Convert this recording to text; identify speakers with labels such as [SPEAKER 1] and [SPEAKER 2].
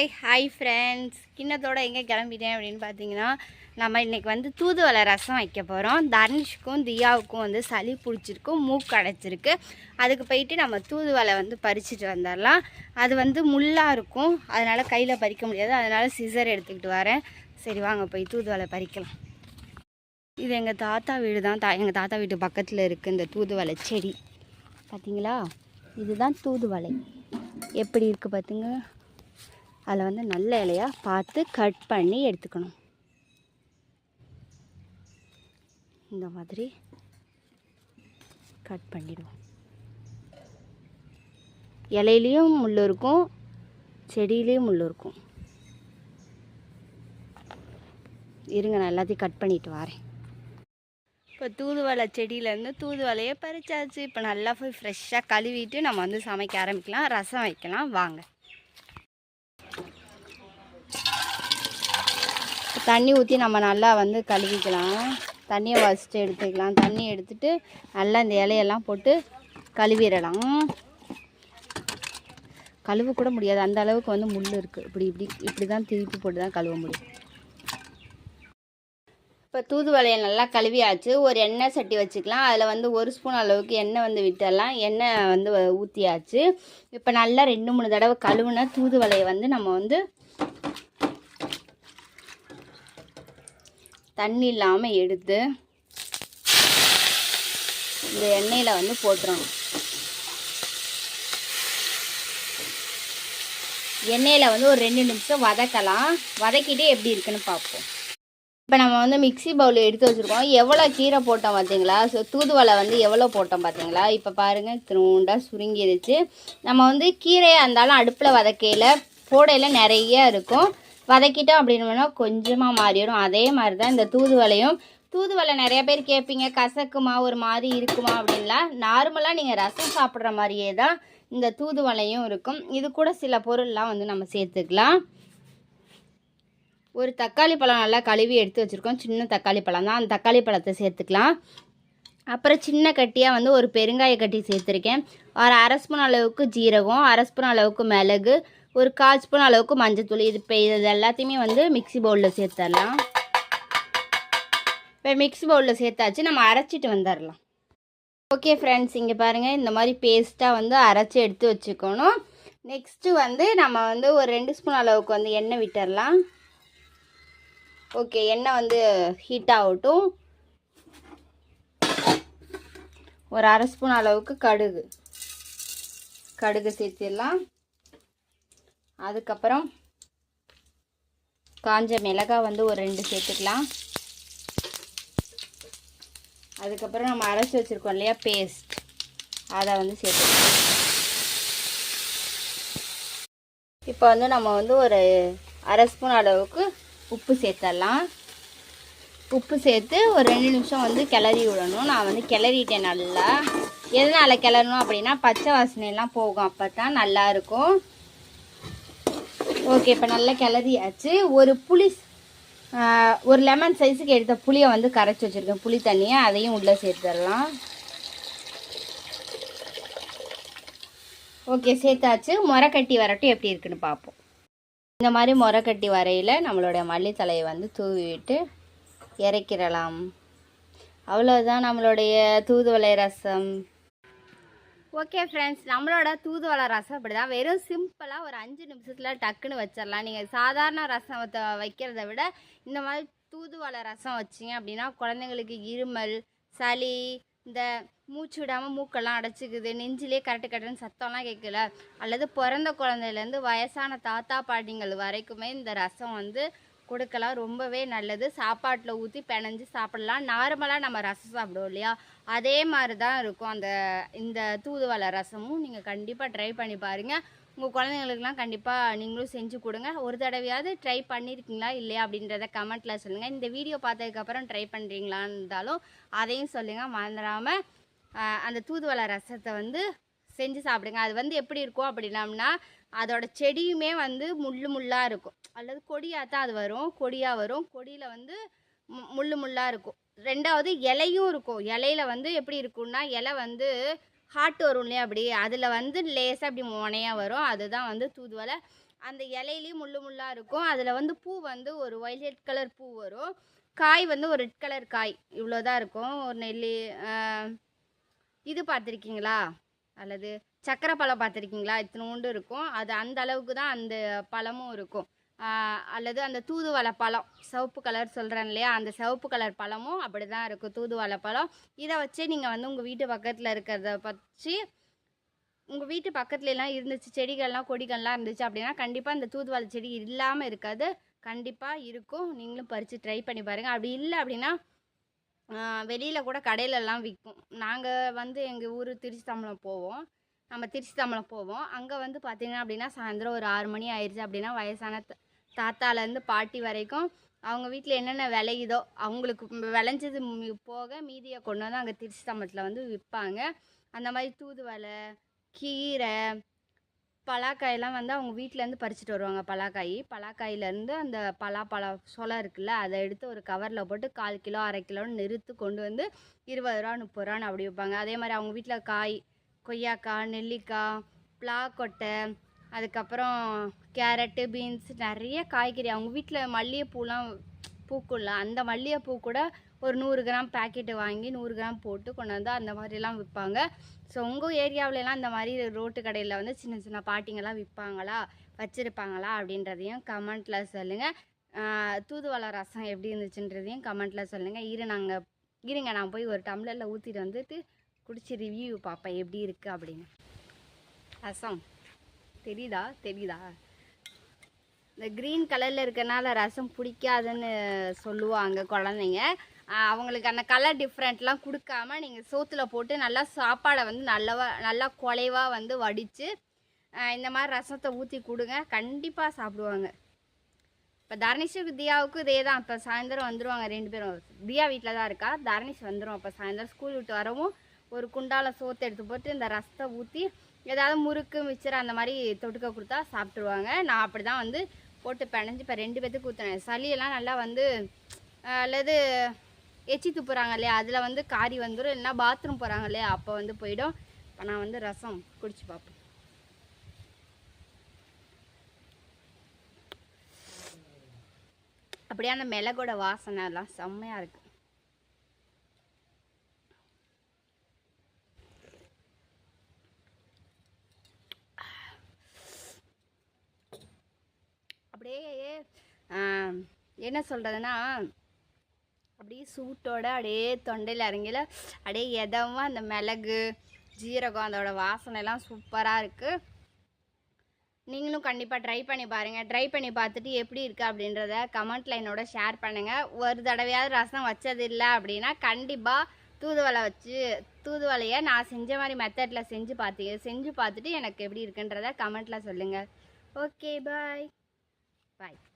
[SPEAKER 1] Hi hi friends கிண்ணத்தோட எங்கே கிளம்பிட்டேன் அப்படின்னு பார்த்தீங்கன்னா நம்ம இன்றைக்கி வந்து தூதுவளை ரசம் வைக்க போகிறோம் தர்னிஷ்க்கும் தியாவுக்கும் வந்து சளி பிடிச்சிருக்கும் மூக்கு அடைச்சிருக்கு. அதுக்கு போயிட்டு நம்ம தூதுவளை வந்து பறிச்சுட்டு வந்துடலாம். அது வந்து முள்ளாக இருக்கும். அதனால் கையில் பறிக்க முடியாது. அதனால் சிசர் எடுத்துக்கிட்டு வரேன். சரி வாங்க போய் தூதுவளை பறிக்கலாம். இது எங்கள் தாத்தா வீடு தான். தா எங்கள் தாத்தா வீட்டு பக்கத்தில் இருக்குது இந்த தூதுவளை செடி. பார்த்தீங்களா இதுதான் தூதுவளை. எப்படி இருக்குது பார்த்துங்க அதில் வந்து நல்ல இலையாக பார்த்து கட் பண்ணி எடுத்துக்கணும். இந்த மாதிரி கட் பண்ணிடுவோம். இலையிலையும் முள் இருக்கும் செடியிலையும் முள் இருக்கும். இருங்க நான் எல்லாத்தையும் கட் பண்ணிட்டு வரேன். இப்போ தூதுவளை செடியிலேருந்து தூதுவளையை பறிச்சாச்சு. இப்போ நல்லா போய் ஃப்ரெஷ்ஷாக கழுவிட்டு நம்ம வந்து சமைக்க ஆரம்பிக்கலாம். ரசம் வைக்கலாம். வாங்க. தண்ணி ஊற்றி நம்ம நல்லா வந்து கழுவிக்கலாம். தண்ணியை ஃபஸ்ட்டு எடுத்துக்கலாம். தண்ணி எடுத்துட்டு நல்லா இந்த இலையெல்லாம் போட்டு கழுவிடலாம். கழுவ கூட முடியாது. அந்த அளவுக்கு வந்து முள் இருக்குது இப்படி இப்படி இப்படி தான் திருப்பி போட்டு தான் கழுவ முடியும். இப்போ தூதுவளையை நல்லா கழுவியாச்சு. ஒரு எண்ணெய் சட்டி வச்சுக்கலாம். அதில் வந்து ஒரு ஸ்பூன் அளவுக்கு எண்ணெய் வந்து விட்டுடலாம். எண்ணெய் வந்து ஊற்றியாச்சு இப்போ நல்லா ரெண்டு மூணு தடவை கழுவுன தூதுவளையை வந்து நம்ம வந்து தண்ணி இல்லாமல் எடுத்து இந்த எண்ணெயில் வந்து போட்டுறணும். எண்ணெயில் வந்து ஒரு ரெண்டு நிமிஷம் வதக்கலாம். வதக்கிட்டு எப்படி இருக்குன்னு பார்ப்போம். இப்போ நம்ம வந்து மிக்ஸி பவுல் எடுத்து வச்சுருக்கோம். எவ்வளோ கீரை போட்டோம் பார்த்தீங்களா ஸோ தூதுவளை வந்து எவ்வளோ போட்டோம் பார்த்தீங்களா இப்போ பாருங்கள் திருண்டாக சுருங்கிடுச்சு நம்ம வந்து கீரையாக இருந்தாலும் அடுப்பில் வதக்கையில் போடையில் நிறைய இருக்கும். வதக்கிட்டோம் அப்படின்னா கொஞ்சமாக மாறிடும். அதே மாதிரி தான் இந்த தூதுவலையும் தூதுவலை நிறைய பேர் கேட்பீங்க கசக்குமா ஒரு மாதிரி இருக்குமா அப்படின்லாம். நார்மலாக நீங்கள் ரசம் சாப்பிட்ற மாதிரியே தான் இந்த தூதுவலையும் இருக்கும். இது கூட சில பொருள்லாம் வந்து நம்ம சேர்த்துக்கலாம். ஒரு தக்காளி பழம் நல்லா கழுவி எடுத்து வச்சுருக்கோம். சின்ன தக்காளி பழம் தான். அந்த தக்காளி பழத்தை சேர்த்துக்கலாம். அப்புறம் சின்ன கட்டியாக வந்து ஒரு பெருங்காய கட்டி சேர்த்துருக்கேன். ஒரு அரை ஸ்பூன் அளவுக்கு ஜீரகம் அரை ஸ்பூன் அளவுக்கு மிளகு ஒரு கால் ஸ்பூன் அளவுக்கு மஞ்சத்தூள் இது இப்போ இது எல்லாத்தையுமே வந்து மிக்ஸி பவுலில் சேர்த்துடலாம் இப்போ மிக்ஸி பவுலில் சேர்த்தாச்சு. நம்ம அரைச்சிட்டு வந்துடலாம் ஓகே ஃப்ரெண்ட்ஸ் இங்கே பாருங்கள் இந்த மாதிரி பேஸ்ட்டாக வந்து அரைச்சி எடுத்து வச்சுக்கணும். நெக்ஸ்ட்டு வந்து நம்ம வந்து ஒரு ரெண்டு ஸ்பூன் அளவுக்கு வந்து எண்ணெய் விட்டுடலாம் ஓகே எண்ணெய் வந்து ஹீட் ஆகட்டும். ஒரு அரை ஸ்பூன் அளவுக்கு கடுகு. கடுகு சேர்த்திடலாம் அதுக்கப்புறம் காஞ்ச மிளகாய் வந்து ஒரு ரெண்டு சேர்த்துக்கலாம். அதுக்கப்புறம் நம்ம அரைச்சி வச்சுருக்கோம் இல்லையா பேஸ்ட் அதை வந்து சேர்த்துக்கலாம். இப்போ வந்து நம்ம வந்து ஒரு அரை ஸ்பூன் அளவுக்கு உப்பு சேர்த்துடலாம் உப்பு சேர்த்து ஒரு ரெண்டு நிமிஷம் வந்து கிளறி விடணும். நான் வந்து கிளறிட்டேன் நல்லா. எதனால் கிளறணும் அப்படின்னா பச்சை வாசனையெல்லாம் போகும் அப்போ தான் நல்லாயிருக்கும் ஓகே இப்போ நல்லா கிளறியாச்சு. ஒரு புளி ஒரு லெமன் சைஸுக்கு எடுத்த புளியை வந்து கரைச்சி வச்சுருக்கேன். புளி தண்ணியை அதையும் உள்ளே சேர்த்துடலாம். ஓகே சேர்த்தாச்சு. முறக்கட்டி கட்டி வரட்டும் எப்படி இருக்குன்னு பார்ப்போம். இந்த மாதிரி முறக்கட்டி கட்டி வரையில் நம்மளுடைய மல்லித்தலையை வந்து தூவிட்டு இறக்கிடலாம். அவ்வளோதான் நம்மளுடைய தூதுவளை ரசம். ஓகே ஃப்ரெண்ட்ஸ் நம்மளோட தூதுவளை ரசம் அப்படி தான் வெறும் சிம்பிளாக ஒரு அஞ்சு நிமிஷத்தில் டக்குன்னு வச்சிடலாம். நீங்கள் சாதாரண ரசத்தை வைக்கிறத விட இந்த மாதிரி தூதுவளை ரசம் வச்சிங்க அப்படின்னா குழந்தைங்களுக்கு இருமல் சளி இந்த மூச்சு விடாமல் மூக்கெல்லாம் அடைச்சிக்குது நெஞ்சிலே கரெக்டு கரெக்டுன்னு சத்தம்லாம் கேட்கல. அல்லது பிறந்த குழந்தையிலேருந்து வயசான தாத்தா பாட்டிங்கள் வரைக்குமே இந்த ரசம் வந்து கொடுக்கலாம். ரொம்பவே நல்லது. சாப்பாட்டில் ஊற்றி பிணைஞ்சு சாப்பிடலாம். நார்மலாக நம்ம ரசம் சாப்பிடுவோம் இல்லையா? அதே மாதிரி தான் இருக்கும். அந்த இந்த தூதுவளை ரசமும் நீங்கள் கண்டிப்பாக ட்ரை பண்ணி பாருங்கள் உங்கள் குழந்தைங்களுக்குலாம் கண்டிப்பாக நீங்களும் செஞ்சு கொடுங்க. ஒரு தடவையாவது ட்ரை பண்ணியிருக்கீங்களா இல்லையா அப்படின்றத கமெண்ட்டில் சொல்லுங்கள் இந்த வீடியோ பார்த்ததுக்கப்புறம் ட்ரை பண்ணுறீங்களான்னு இருந்தாலும் அதையும் சொல்லுங்கள் மறந்துடாமல் அந்த தூதுவளை ரசத்தை வந்து செஞ்சு சாப்பிடுங்க. அது வந்து எப்படி இருக்கும் அப்படின்னம்னா அதோட செடியுமே வந்து முள்ளு முள்ளாக இருக்கும். அல்லது கொடியாக தான் அது வரும். கொடியாக வரும். கொடியில் வந்து மு- முள்ளு முள்ளாக இருக்கும். ரெண்டாவது இலையும் இருக்கும். இலையில வந்து எப்படி இருக்கும்னா இலை வந்து ஹார்ட் வரும் இல்லையா அப்படி? அதில் வந்து லேசாக அப்படி முனையாக வரும். அதுதான் வந்து தூதுவளை. அந்த இலையிலையும் முள்ளு முள்ளாக இருக்கும். அதில் வந்து பூ வந்து ஒரு ஒயிலட் கலர் பூ வரும். காய் வந்து ஒரு ரெட் கலர் காய். இவ்வளோதான் இருக்கும். ஒரு நெல்லி இது பார்த்துருக்கீங்களா? அல்லது சக்கரை பழம் பார்த்துருக்கீங்களா? இத்தினோண்டு இருக்கும். அது அந்த அளவுக்கு தான் அந்த பழமும் இருக்கும். அல்லது அந்த தூதுவளை பழம். சிவப்பு கலர் சொல்கிறேன் இல்லையா? அந்த சிவப்பு கலர் பழமும் அப்படி தான் இருக்கும். தூதுவளை பழம். இதை வச்சு நீங்கள் வந்து உங்கள் வீட்டு பக்கத்தில் இருக்கிறத வச்சு உங்கள் வீட்டு பக்கத்துலலாம் இருந்துச்சு செடிகள்லாம் கொடிகள்லாம் இருந்துச்சு அப்படின்னா கண்டிப்பாக அந்த தூதுவளை செடி இல்லாமல் இருக்காது. கண்டிப்பாக இருக்கும். நீங்களும் பறித்து ட்ரை பண்ணி பாருங்கள் அப்படி இல்லை அப்படின்னா வெளியில் கூட கடையிலலாம் விற்கும் நாங்கள் வந்து எங்கள் ஊர் திருச்சி தம்பலம் போவோம். நம்ம திருச்சி தம்பலம் போவோம். அங்கே வந்து பார்த்தீங்க அப்படின்னா சாயந்தரம் ஒரு ஆறு மணி ஆயிடுச்சு அப்படின்னா வயசான தாத்தாலேருந்து பாட்டி வரைக்கும் அவங்க வீட்டில் என்னென்ன விளையுதோ அவங்களுக்கு விளைஞ்சது போக மீதியை கொண்டு வந்து அங்கே திருச்சி தம்பலத்தில் வந்து விற்பாங்க அந்த மாதிரி தூதுவளை கீரை பலாக்காயெல்லாம் வந்து அவங்க வீட்டிலேருந்து பறிச்சுட்டு வருவாங்க பலாக்காய். பலாக்காயிலேருந்து அந்த பலாப்பழ சொலை இருக்குல்ல அதை எடுத்து ஒரு கவரில் போட்டு கால் கிலோ அரை கிலோன்னு நிறுத்து கொண்டு வந்து இருபது ரூபா முப்பது ரூபான்னு அப்படி வைப்பாங்க அதே மாதிரி அவங்க வீட்டில் காய் கொய்யாக்காய் நெல்லிக்காய் பிளாக்கொட்டை அதுக்கப்புறம் கேரட்டு பீன்ஸ் நிறைய காய்கறி. அவங்க வீட்டில் மல்லிகைப்பூலாம் பூக்குள்ள அந்த மல்லிகைப்பூ கூட ஒரு நூறு கிராம் பேக்கெட்டு வாங்கி நூறு கிராம் போட்டு கொண்டு வந்து அந்த மாதிரிலாம் விற்பாங்க. ஸோ உங்கள் ஏரியாவிலலாம் இந்த மாதிரி ரோட்டு கடையில் வந்து சின்ன சின்ன பாட்டிங்கெல்லாம் விற்பாங்களா வச்சுருப்பாங்களா? அப்படின்றதையும் கமெண்ட்டில் சொல்லுங்கள் தூதுவளை ரசம் எப்படி இருந்துச்சுன்றதையும் கமெண்ட்டில் சொல்லுங்கள் இரு நாங்கள் இருங்க நான் போய் ஒரு டம்ளரில் ஊற்றிட்டு வந்துட்டு குடிச்சு ரிவ்யூ பார்ப்பேன் எப்படி இருக்குது அப்படின்னு. ரசம். தெரியுதா? தெரியுதா? இந்த க்ரீன் கலரில் இருக்கனால ரசம் பிடிக்காதுன்னு சொல்லுவாங்க குழந்தைங்க. அவங்களுக்கு அந்த கலர் டிஃப்ரெண்ட்லாம் கொடுக்காம நீங்கள் சோற்றுல போட்டு நல்லா சாப்பாடை வந்து நல்லவா நல்லா குலைவாக வந்து வடித்து இந்த மாதிரி ரசத்தை ஊற்றி கொடுங்க. கண்டிப்பாக சாப்பிடுவாங்க. இப்போ தர்னிஷுக்கு தியாவுக்கும் இதே தான். இப்போ சாயந்தரம் வந்துடுவாங்க ரெண்டு பேரும். தியா வீட்டில் தான் இருக்கா? தர்னிஷ் வந்துடும் அப்போ சாயந்தரம் ஸ்கூல் விட்டு வரவும் ஒரு குண்டால சோத்தை எடுத்து போட்டு இந்த ரசத்தை ஊற்றி ஏதாவது முறுக்கு மிச்சர் அந்த மாதிரி தொட்டுக்க கொடுத்தா சாப்பிட்ருவாங்க நான் அப்படி தான் வந்து போட்டு பிணைஞ்சு இப்போ ரெண்டு பேத்துக்கு ஊற்றினேன் சளியெல்லாம் நல்லா வந்து அல்லது எச்சி துப்புறாங்க இல்லையா? அதில் வந்து காரி வந்துடும் இல்லைன்னா பாத்ரூம் போகிறாங்க இல்லையா? அப்போ வந்து போயிடும். இப்போ நான் வந்து ரசம் குடிச்சு பார்ப்பேன் அப்படியே அந்த மிளகோட வாசனை எல்லாம் செம்மையாக இருக்கு அப்படியே ஆம், என்ன சொல்கிறதுனா அப்படியே சூட்டோட அப்படியே தொண்டையில் இறங்கில அப்படியே எதமாக அந்த மிளகு ஜீரகம் அதோட வாசனைலாம் சூப்பராக இருக்குது நீங்களும் கண்டிப்பாக ட்ரை பண்ணி பாருங்கள் ட்ரை பண்ணி பார்த்துட்டு எப்படி இருக்குது அப்படின்றத கமெண்ட்டில் என்னோட ஷேர் பண்ணுங்கள் ஒரு தடவையாவது ரசம் வச்சது இல்லை அப்படின்னா கண்டிப்பாக தூதுவலை வச்சு தூதுவலையை நான் செஞ்ச மாதிரி மெத்தடில் செஞ்சு பார்த்து செஞ்சு பார்த்துட்டு எனக்கு எப்படி இருக்குன்றத கமெண்ட்டில் சொல்லுங்கள் ஓகே பாய் பாய்